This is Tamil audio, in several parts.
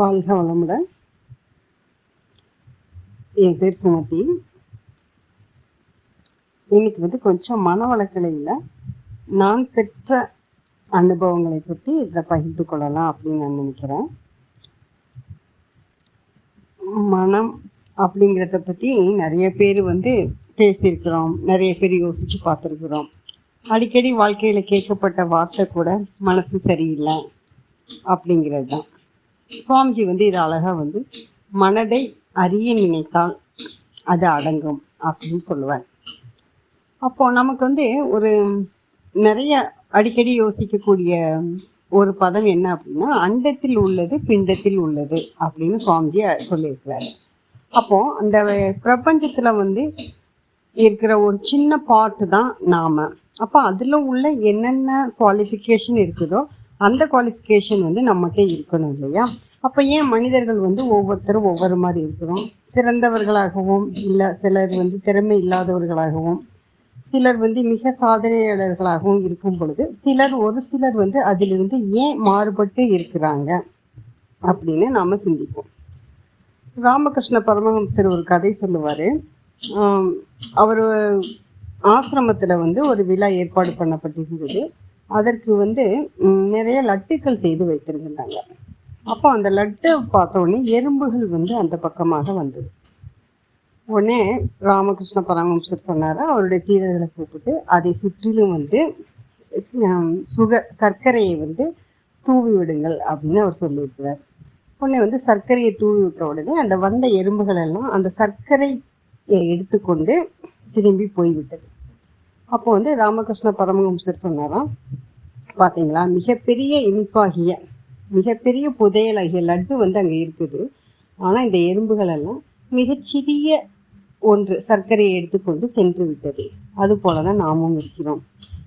வாழ்க வளமுடன். என் பேர் சுமதி. இன்னைக்கு வந்து கொஞ்சம் மன மனவளக்கலையில் நான் பெற்ற அனுபவங்களை பற்றி இதில் பகிர்ந்து கொள்ளலாம் அப்படின்னு நான் நினைக்கிறேன். மனம் அப்படிங்கிறத பற்றி நிறைய பேர் வந்து பேசியிருக்கிறோம். நிறைய பேர் யோசித்து பார்த்துருக்குறோம். அடிக்கடி வாழ்க்கையில் கேட்கப்பட்ட வார்த்தை கூட மனசு சரியில்லை அப்படிங்கிறது தான். சுவாமிஜி வந்து இது அழகாக வந்து மனதை அறிய நினைத்தால் அது அடங்கும் அப்படின்னு சொல்லுவார். அப்போ நமக்கு வந்து ஒரு நிறைய அடிக்கடி யோசிக்கக்கூடிய ஒரு பதம் என்ன அப்படின்னா அண்டத்தில் உள்ளது பிண்டத்தில் உள்ளது அப்படின்னு சுவாமிஜி சொல்லியிருக்கிறாரு. அப்போ அந்த பிரபஞ்சத்துல வந்து இருக்கிற ஒரு சின்ன பார்ட்டு தான் நாம. அப்போ அதில் உள்ள என்னென்ன குவாலிஃபிகேஷன் இருக்குதோ அந்த குவாலிஃபிகேஷன் வந்து நம்மகிட்ட இருக்கணும் இல்லையா? அப்போ ஏன் மனிதர்கள் வந்து ஒவ்வொருத்தரும் ஒவ்வொரு மாதிரி இருக்கிறோம்? சிறந்தவர்களாகவும் இல்லை சிலர் வந்து திறமை இல்லாதவர்களாகவும் சிலர் வந்து மிக சாதனையாளர்களாகவும் இருக்கும் பொழுது சிலர் ஒரு சிலர் வந்து அதிலிருந்து ஏன் மாறுபட்டு இருக்கிறாங்க? அப்படின்னு நாம் சிந்திப்போம். ராமகிருஷ்ண பரமஹம்சர் ஒரு கதை சொல்லுவார். அவர் ஆசிரமத்தில் வந்து ஒரு விழா ஏற்பாடு பண்ணப்பட்டிருந்தது. அதற்கு வந்து நிறைய லட்டுக்கள் செய்து வைத்திருந்தாங்க. அப்போ அந்த லட்டை பார்த்த உடனே எறும்புகள் வந்து அந்த பக்கமாக வந்தது. உடனே ராமகிருஷ்ண பரமஹம்சர் சொன்னார் அவருடைய சீடர்களை கூப்பிட்டு அதை சுற்றிலும் வந்து சுக சர்க்கரையை வந்து தூவி விடுங்கள் அப்படின்னு அவர் சொல்லியிருக்கிறார் உடனே வந்து சர்க்கரையை தூவி விட்ட உடனே அந்த வந்த எறும்புகள் எல்லாம் அந்த சர்க்கரையை எடுத்துக்கொண்டு திரும்பி போய்விட்டது. அப்போ வந்து ராமகிருஷ்ண பரமஹம்சர் சொன்னாராம். பார்த்தீங்களா மிகப்பெரிய இனிப்பாகிய மிகப்பெரிய புதையலாகிய லட்டு வந்து அங்கே இருக்குது. ஆனால் இந்த எறும்புகள் எல்லாம் மிகச்சிறிய ஒன்று சர்க்கரையை எடுத்துக்கொண்டு சென்று விட்டது. அது போல தான் நாமும் இருக்கிறோம்.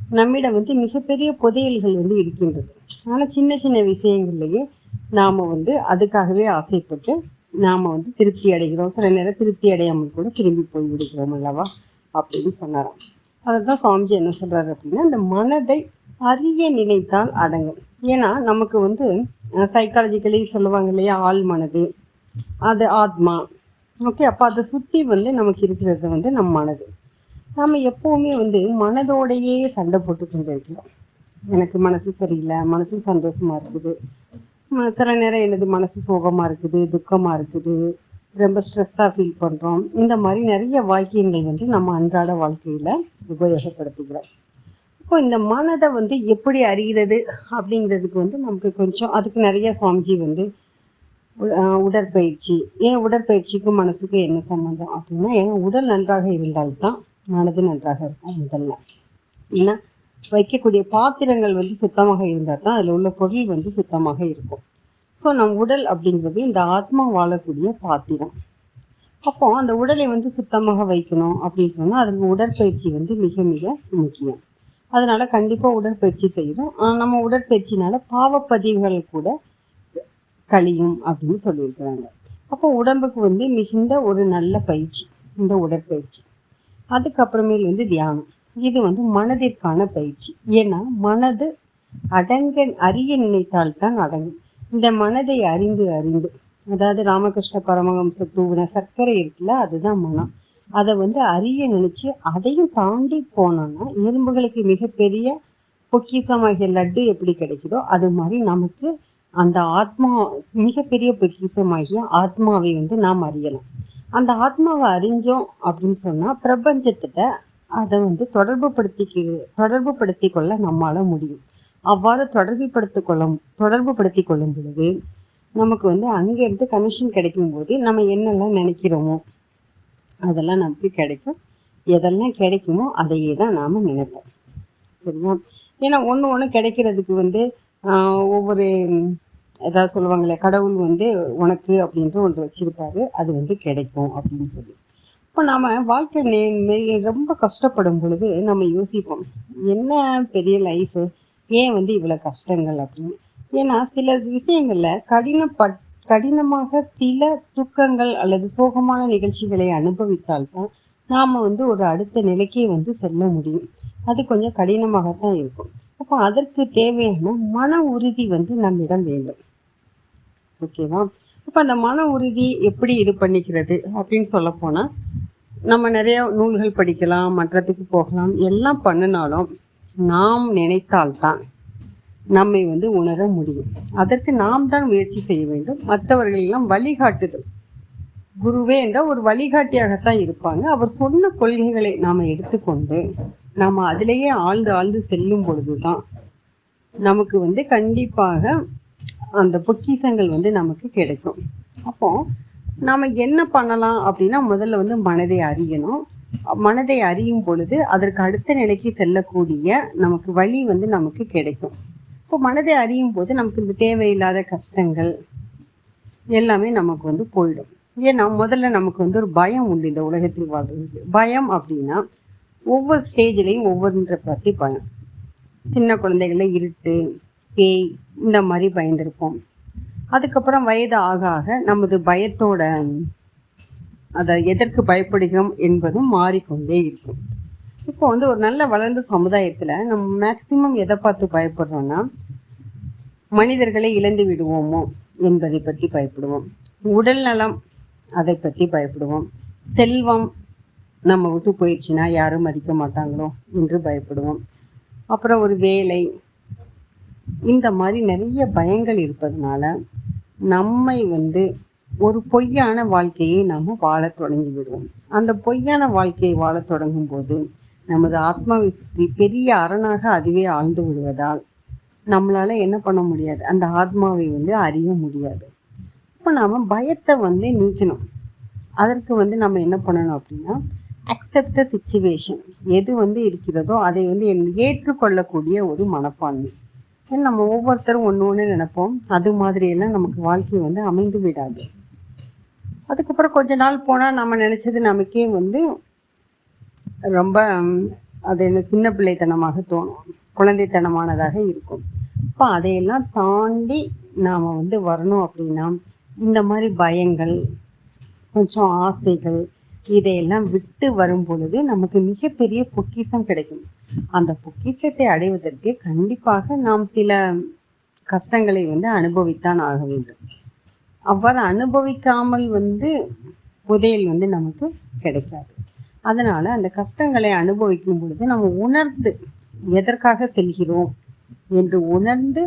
நம்மிடம் வந்து மிகப்பெரிய புதையல்கள் வந்து இருக்கின்றது. ஆனால் சின்ன சின்ன விஷயங்கள்லேயே நாம் வந்து அதுக்காகவே ஆசைப்பட்டு நாம் வந்து திருப்தி அடைகிறோம். சில நேரம் திருப்தி அடையாமல் கூட திரும்பி போய் விடுகிறோம் அல்லவா? அப்படின்னு சொன்னாராம். அதை தான் சுவாமிஜி என்ன சொல்கிறாரு அப்படின்னா இந்த மனதை அறிய நினைத்தால் அடங்கும். ஏன்னா நமக்கு வந்து சைக்காலஜிக்கலி சொல்லுவாங்க இல்லையா ஆள் மனது அது ஆத்மா. ஓகே அப்போ அதை சுற்றி வந்து நமக்கு இருக்கிறது வந்து நம் மனது. நம்ம எப்போவுமே வந்து மனதோடையே சண்டை போட்டு கொண்டு இருக்கிறோம். எனக்கு மனசு சரியில்லை மனசு சந்தோஷமாக இருக்குது. சில நேரம் எனது மனசு சோகமாக இருக்குது துக்கமாக இருக்குது. ரொம்ப ஸ்ட்ரெஸ்ஸாக ஃபீல் பண்ணுறோம் இந்த மாதிரி நிறைய வாக்கியங்கள் வந்து நம்ம அன்றாட வாழ்க்கையில் உபயோகப்படுத்திக்கிறோம் இப்போ இந்த மனதை வந்து எப்படி அறிகிறது அப்படிங்கிறதுக்கு வந்து நமக்கு கொஞ்சம் அதுக்கு நிறைய சுவாமிஜி வந்து உடற்பயிற்சி. ஏன் உடற்பயிற்சிக்கும் மனசுக்கு என்ன சம்மந்தம் அப்படின்னா ஏன்னா உடல் நன்றாக இருந்தால்தான் மனது நன்றாக இருக்கும் முதல்ல. ஏன்னா வைக்கக்கூடிய பாத்திரங்கள் வந்து சுத்தமாக இருந்தால் தான் அதில் உள்ள பொருள் வந்து சுத்தமாக இருக்கும். ஸோ நம் உடல் அப்படிங்கிறது இந்த ஆத்மா வாழக்கூடிய பாத்திரம். அப்போ அந்த உடலை வந்து சுத்தமாக வைக்கணும் அப்படின்னு சொன்னால் அதுக்கு உடற்பயிற்சி வந்து மிக மிக முக்கியம். அதனால கண்டிப்பாக உடற்பயிற்சி செய்யணும். நம்ம உடற்பயிற்சினால பாவப்பதிவுகள் கூட கழியும் அப்படின்னு சொல்லியிருக்கிறாங்க. அப்போ உடம்புக்கு வந்து மிகுந்த ஒரு நல்ல பயிற்சி இந்த உடற்பயிற்சி. அதுக்கப்புறமேல் வந்து தியானம். இது வந்து மனதிற்கான பயிற்சி. ஏன்னா மனது அடங்க அறிய நினைத்தால்தான் அடங்கும். இந்த மனதை அறிந்து அறிந்து. அதாவது ராமகிருஷ்ண பரமஹம்ச தூவின சர்க்கரை இருக்குல்ல அதுதான் மனம். அதை வந்து அறிய நினைச்சு அதையும் தாண்டி போனோம்னா எறும்புகளுக்கு மிகப்பெரிய பொக்கிசமாகிய லட்டு எப்படி கிடைக்குதோ அது மாதிரி நமக்கு அந்த ஆத்மா மிகப்பெரிய பொக்கிசமாகிய ஆத்மாவை வந்து நாம் அறியலாம். அந்த ஆத்மாவை அறிஞ்சோம் அப்படின்னு சொன்னா பிரபஞ்சத்திட்ட அதை வந்து தொடர்பு படுத்திக்க தொடர்பு படுத்தி கொள்ள நம்மால முடியும். அவ்வாறு தொடர்புபடுத்திக் கொள்ளும் தொடர்பு படுத்தி கொள்ளும் பொழுது நமக்கு வந்து அங்கேருந்து கனெக்ஷன் கிடைக்கும் போது நம்ம என்னெல்லாம் நினைக்கிறோமோ அதெல்லாம் நமக்கு கிடைக்கும். எதெல்லாம் கிடைக்குமோ அதையே தான் நாம் நினைப்போம். சரியா? ஏன்னா ஒன்று ஒன்று கிடைக்கிறதுக்கு வந்து ஒவ்வொரு ஏதாவது சொல்லுவாங்களே கடவுள் வந்து உனக்கு அப்படின்ற ஒன்று வச்சிருப்பாரு அது வந்து கிடைக்கும் அப்படின்னு சொல்லி. இப்போ நாம் வாழ்க்கை நே ரொம்ப கஷ்டப்படும் பொழுது நம்ம யோசிப்போம் என்ன பெரிய லைஃபு ஏன் வந்து இவ்வளோ கஷ்டங்கள் அப்படின்னு? ஏன்னா சில விஷயங்களில் கடினப்பட் கடினமாக சில துக்கங்கள் அல்லது சோகமான நிகழ்ச்சிகளை அனுபவித்தால்தான் நாம் வந்து ஒரு அடுத்த நிலைக்கே வந்து செல்ல முடியும். அது கொஞ்சம் கடினமாகத்தான் இருக்கும். அப்போ அதற்கு தேவையான மன உறுதி வந்து நம்மிடம் வேண்டும். ஓகேவா இப்போ அந்த மன உறுதி எப்படி இது பண்ணிக்கிறது அப்படின்னு சொல்ல போனால் நம்ம நிறைய நூல்கள் படிக்கலாம் மற்றத்துக்கு போகலாம் எல்லாம் பண்ணினாலும் நாம் நினைத்தால்தான் நம்மை வந்து உணர முடியும். அதற்கு நாம் தான் முயற்சி செய்ய வேண்டும். மற்றவர்களெல்லாம் வழிகாட்டுதல். குருவே என்றால் ஒரு வழிகாட்டியாகத்தான் இருப்பாங்க. அவர் சொன்ன கொள்கைகளை நாம் எடுத்துக்கொண்டு நாம் அதிலேயே ஆழ்ந்து ஆழ்ந்து செல்லும் பொழுதுதான் நமக்கு வந்து கண்டிப்பாக அந்த பொக்கிஷங்கள் வந்து நமக்கு கிடைக்கும். அப்போ நாம் என்ன பண்ணலாம் அப்படின்னா முதல்ல வந்து மனதை அறியணும். மனதை அறியும் பொழுது அதற்கு அடுத்த நிலைக்கு செல்லக்கூடிய நமக்கு வழி வந்து நமக்கு கிடைக்கும். இப்போ மனதை அறியும் போது நமக்கு இந்த தேவையில்லாத கஷ்டங்கள் எல்லாமே நமக்கு வந்து போயிடும். ஏன்னா முதல்ல நமக்கு வந்து ஒரு பயம் உண்டு இந்த உலகத்தில் வாழ்றதுக்கு. பயம் அப்படின்னா ஒவ்வொரு ஸ்டேஜ்லேயும் ஒவ்வொருன்ற பற்றி பயம். சின்ன குழந்தைகள இருட்டு பேய் இந்த மாதிரி பயந்துருப்போம். அதுக்கப்புறம் வயது ஆக ஆக நமது பயத்தோட அதை எதற்கு பயப்படுகிறோம் என்பதும் மாறிக்கொண்டே இருக்கும். இப்போ வந்து ஒரு நல்ல வளர்ந்த சமுதாயத்தில் நம்ம மேக்சிமம் எதை பார்த்து பயப்படுறோம்னா மனிதர்களை இழந்து விடுவோமோ என்பதை பற்றி பயப்படுவோம். உடல் நலம் அதை பற்றி பயப்படுவோம். செல்வம் நம்ம விட்டு போயிடுச்சுன்னா யாரும் மதிக்க மாட்டாங்களோ என்று பயப்படுவோம். அப்புறம் ஒரு வேலை இந்த மாதிரி நிறைய பயங்கள் இருப்பதனால நம்மை வந்து ஒரு பொய்யான வாழ்க்கையை நாம் வாழ தொடங்கி விடுவோம் அந்த பொய்யான வாழ்க்கையை வாழ தொடங்கும் போது நமது ஆத்மாவை சுற்றி பெரிய அரணாக அதுவே ஆழ்ந்து விடுவதால் நம்மளால என்ன பண்ண முடியாது? அந்த ஆத்மாவை வந்து அறிய முடியாது. இப்போ நாம பயத்தை வந்து நீக்கணும். அதற்கு வந்து நம்ம என்ன பண்ணணும் அப்படின்னா அக்செப்ட் த சுச்சுவேஷன் எது வந்து இருக்கிறதோ அதை வந்து ஏற்றுக்கொள்ளக்கூடிய ஒரு மனப்பான்மை. நம்ம ஒவ்வொருத்தரும் ஒன்று ஒன்று நினைப்போம். அது மாதிரியெல்லாம் நமக்கு வாழ்க்கை வந்து அமைந்து விடாது. அதுக்கப்புறம் கொஞ்ச நாள் போனால் நம்ம நினச்சது நமக்கே வந்து ரொம்ப அது என்ன சின்ன பிள்ளைத்தனமாக தோணும். குழந்தைத்தனமானதாக இருக்கும். இப்போ அதையெல்லாம் தாண்டி நாம் வந்து வரணும் அப்படின்னா இந்த மாதிரி பயங்கள் கொஞ்சம் ஆசைகள் இதையெல்லாம் விட்டு வரும் பொழுது நமக்கு மிகப்பெரிய பொக்கிஷம் கிடைக்கும். அந்த பொக்கிஷத்தை அடைவதற்கு கண்டிப்பாக நாம் சில கஷ்டங்களை வந்து அனுபவித்தான் ஆக வேண்டும். அவ்வாறு அனுபவிக்காமல் வந்து புதையல் வந்து நமக்கு கிடைக்காது. அதனால அந்த கஷ்டங்களை அனுபவிக்கும் பொழுது நம்ம உணர்ந்து எதற்காக செல்கிறோம் என்று உணர்ந்து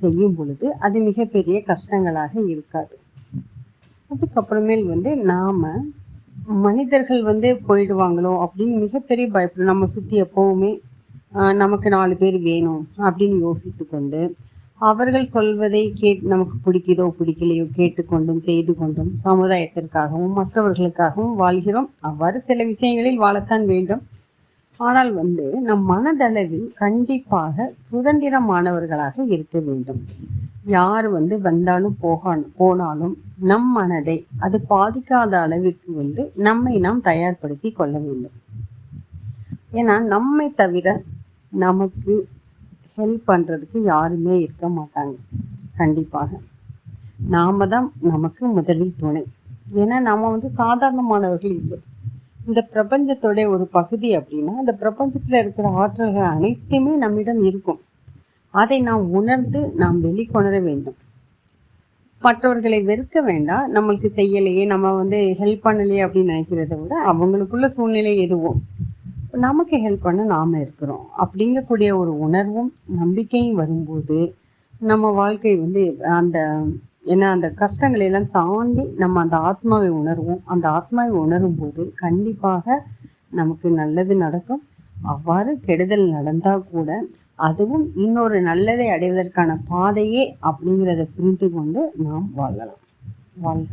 செய்யும் பொழுது அது மிகப்பெரிய கஷ்டங்களாக இருக்காது. அதுக்கப்புறமேல் வந்து நாம மனிதர்கள் வந்து போயிடுவாங்களோ அப்படின்னு மிகப்பெரிய பயப்படும் நம்ம சுற்றி எப்போவுமே நமக்கு நாலு பேர் வேணும் அப்படின்னு யோசித்து கொண்டு அவர்கள் சொல்வதை கேட் நமக்கு பிடிக்குதோ பிடிக்கலையோ கேட்டுக்கொண்டும் செய்து கொண்டும் சமுதாயத்திற்காகவும் மற்றவர்களுக்காகவும் வாழ்கிறோம். அவ்வாறு சில விஷயங்களில் வாழத்தான் வேண்டும். ஆனால் வந்து நம் மனதளவில் கண்டிப்பாக சுதந்திரமானவர்களாக இருக்க வேண்டும். யார் வந்து வந்தாலும் போக போனாலும் நம் மனதை அது பாதிக்காத அளவிற்கு வந்து நம்மை நாம் தயார்படுத்தி கொள்ள வேண்டும். ஏன்னா நம்மை தவிர நமக்கு ஹெல்ப் பண்ணுறதுக்கு யாருமே இருக்க மாட்டாங்க. கண்டிப்பாக. நாம தான் நமக்கு முதலில் துணை. ஏன்னா நாம் வந்து சாதாரணமானவர்கள் இல்லை. இந்த பிரபஞ்சத்தோட ஒரு பகுதி அப்படின்னா அந்த பிரபஞ்சத்தில் இருக்கிற ஆற்றல்கள் அனைத்துமே நம்மிடம் இருக்கும். அதை நாம் உணர்ந்து நாம் வெளிக்கொணர வேண்டும். மற்றவர்களை வெறுக்க வேண்டாம். நம்மளுக்கு செய்யலையே நம்ம வந்து ஹெல்ப் பண்ணலையே அப்படின்னு நினைக்கிறத விட அவங்களுக்குள்ள சூழ்நிலை எதுவும் நமக்கு ஹெல்ப் பண்ண நாம் இருக்கிறோம். அப்படிங்கக்கூடிய ஒரு உணர்வும் நம்பிக்கையும் வரும்போது நம்ம வாழ்க்கை வந்து அந்த ஏன்னா அந்த கஷ்டங்களை எல்லாம் தாண்டி நம்ம அந்த ஆத்மாவை உணர்வோம். அந்த ஆத்மாவை உணரும் போது கண்டிப்பாக நமக்கு நல்லது நடக்கும். அவ்வாறு கெடுதல் நடந்தால் கூட அதுவும் இன்னொரு நல்லதை அடைவதற்கான பாதையே அப்படிங்கிறத புரிந்து கொண்டு நாம் வாழலாம். வாழ்க